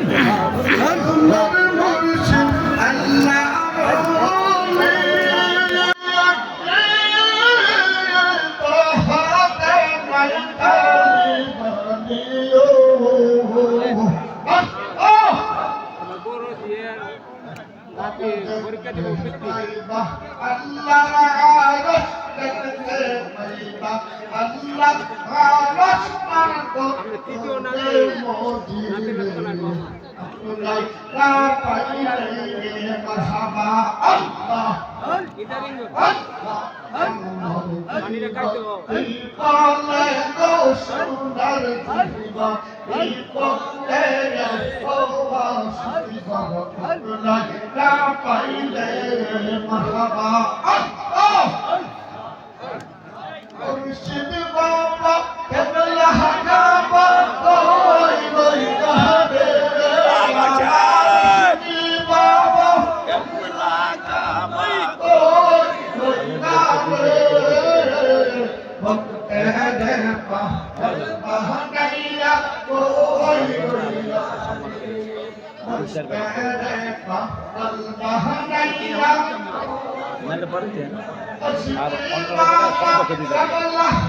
Allah আমরা তৃতীয় নামে নামে রচনা করব মহাবা নাহলে পারিতে আর সম্পর্কে দিতে Allah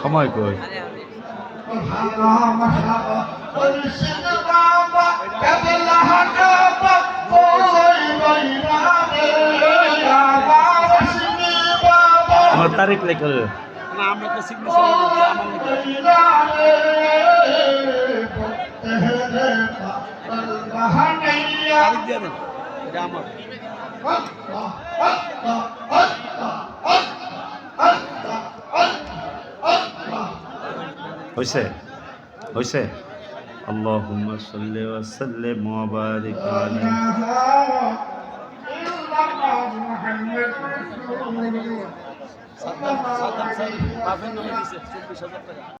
সময় কই? আমার তারিখ লেখ আমরা তো সিগনেচার হয়েছে হয়েছে اللهم صل وسلم وبارك على محمد رسول الله